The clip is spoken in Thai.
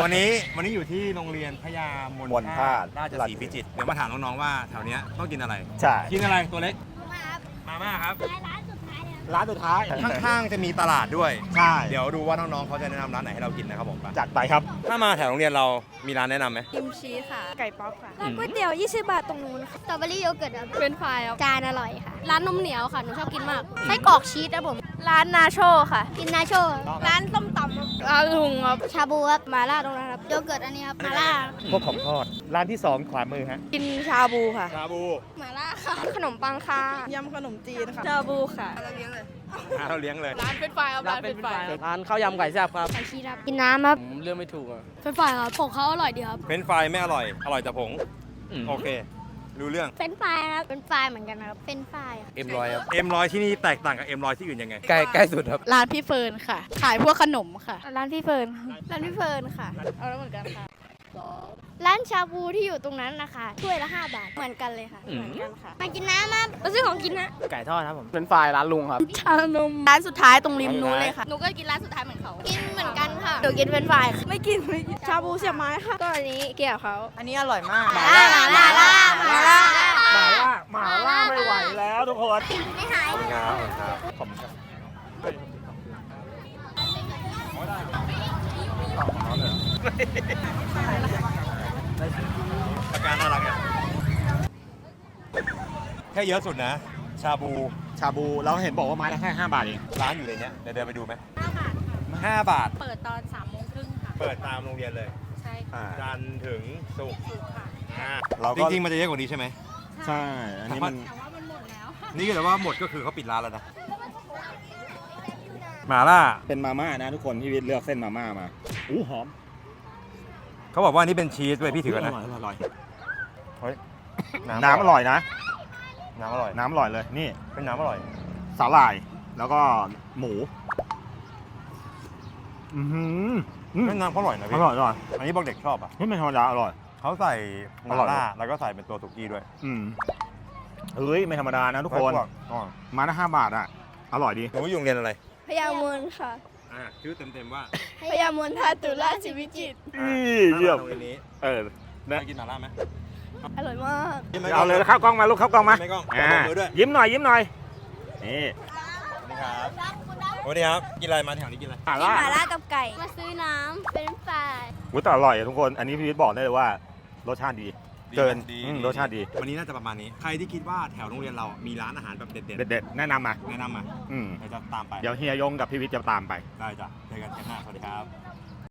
วันนี้วันนี้อยู่ที่โรงเรียนพญามนมนท่าท่าราชสีพิจิตรเดี๋ยวมาถามน้องๆว่าแถวเนี้ยต้องกินอะไร ใช่ กินอะไรตัวเล็กมาครับมาม่าครับร้านสุดท้ายเลยครับร้านสุดท้าย ข้างๆจะมีตลาดด้วย ใช่ เดี๋ยวดูว่าน้องๆเขาจะแนะนำร้านไหนให้เรากินนะครับผมไปจัดไปครับ ถ้ามาแถวโรงเรียนเรามีร้านแนะนำไหมกิมชีค่ะ ไก่ป๊อปค่ะ ร้านก๋วยเตี๋ยว 20 บาทตรงนู้นค่ะสตรอเบอรี่โยเกิร์ตครับเป็นไฟล์ครับจานอร่อยค่ะ ร้านนมเหนียวค่ะ หนูชอบกินมาก ไส้กรอกชีสครับผม ร้านนาโชค่ะ กินนาโชร้านส้มตำครับร้านลุงครับชาบูครับมาล่าตรงนั้นครับโยเกิร์ตอันนี้ครับมาล่าพวกของทอด ร้านที่สองขวามือฮะ กินชาบูค่ะ ชาบูมาล่าค่ะขนมปังค่ะยำขนมจีนค่ะชาบูค่ะเราเลี้ยงเลยร้านเป็นไฟล์ครับร้านเป็นไฟล์ร้านข้าวยำไก่แซ่บครับไอชีสครับกินน้ำครับผมเลือกไม่ถูกอะเฟรนช์ฟรายครับผงเขาอร่อยดีครับเฟรนช์ฟรายไม่อร่อย อร่อยแต่ผงอืมโอเค รู้เรื่องเฟรนช์ฟรายครับเป็นฟรายเหมือนกันนะครับเป็นฟรายค่ะเอ็มรอยครับเอ็มรอยที่นี่แตกต่างกับเอ็มรอยที่อื่นยังไง ใกล้ใกล้สุดครับ ร้านพี่เฟิร์นค่ะ ขายพวกขนมค่ะ ร้านพี่เฟิร์นร้านพี่เฟิร์นค่ะ เอาแล้วเหมือนกันค่ะ ร้านชาบูที่อยู่ตรงนั้นนะคะถ้วยละ 5 บาท เหมือนกันเลยค่ะอืมเหมือนกันค่ะ มากินน้ำมามาซื้อของกินนะ ไก่ทอดครับผมเป็นไฟล์ร้านลุงครับ ชานม ร้านสุดท้ายตรงริมนู้นเลยค่ะ หนูก็กินร้านสุดท้ายเหมือนเขา กินเหมือนกันค่ะหนูกินเป็นฝ่ายค่ะไม่กินไม่กิน ชาบูเสียบไม้ค่ะ ก็อันนี้เกี่ยวเขาอันนี้อร่อยมากมาล่ามาล่ามาล่ามาล่า หมาล่าหมาล่าไม่ไหวแล้ว ทุกคนไม่หายขอบคุณครับขอบคุณครับขอบคุณครับอาการน่ารักอะแค่เยอะสุดนะ ชาบู ชาบูเราเห็นบอกว่าไม้ละแค่5บาทเอง ร้านอยู่ในเนี้ยเดี๋ยวเดินไปดูไหมห้าบาท เปิดตอน3ามโมงครึ่งค่ะ เปิดตามโรงเรียนเลย ใช่ค่ะจันทร์ถึงศุกร์ถูกค่ะ อ่าเราจก็ริงๆ มันจะเยอะกว่านี้ใช่ไหม ใช่ อันนี้มัน แต่ว่ามั นหมดแล้วนี่ก็แต่ว่าหมดก็คือเขาปิดร้านแล้วนะหมาล่าเป็นมาม่านะทุกคนพี่วิทย์เลือกเส้นมาม่ามาอู้หอมเขาบอกว่านี่เป็นชีสด้วยพี่ถือกันนะร่อยอร่อยเฮ้ยน้ำอร่อยนะ น้ำอร่อยน้ำอร่อยเลยนี่เป็นน้ำอร่อย สาหร่ายแล้วก็หมูอือหืออืมเป็นน้ำเขาอร่อยนะอพี่ร่อยอร่อยอันนี้บอกเด็กชอบอะเฮ้ยไม่ธรรมดาอร่อยเขาใส่หอมาร่อยล่าแล้วก็ใส่เป็นตัวสุกี้ด้วย อืม เฮ้ยไม่ธรรมดานะทุกคนไว้พวอ๋อมาละห้าบาทอะ อร่อยดีหนูอยู่โรงเรียนอะไรพยามนค่ะอ่าชื่อเต็มๆว่าพยามนทาตุราชวิจิตรอีเยี่ยมโรงเรียนนี้เออได้กินหมาล่าไหมอร่อยมากกินไหมเอาเลยเข้ากล้องมาลูกเข้ากล้องมาไม่กล้องอ่าขอมือด้วยยิ้มหน่อยยิ้มหน่อยนี่สวัสดีครับสวัสดีครับ กินอะไรมาแถวนี้กินอะไรหมาล่าหมาล่ากับไก่ มาซื้อน้ำเป็นฟรายอุ้ยแต่อร่อยอะทุกคน อันนี้พี่วิทย์บอกได้เลยว่ารสชาติดี เกินดีอืมรสชาติดี วันนี้น่าจะประมาณนี้ ใครที่คิดว่าแถวโรงเรียนเรามีร้านอาหารแบบเด็ดเด็ดๆแนะนำมาๆแนะนำมาอืม เดี๋ยวจะตามไปเดี๋ยวเฮียยงกับพี่วิทย์จะตามไป ได้จ้ะเจอกันเทปหน้าสวัสดีครับ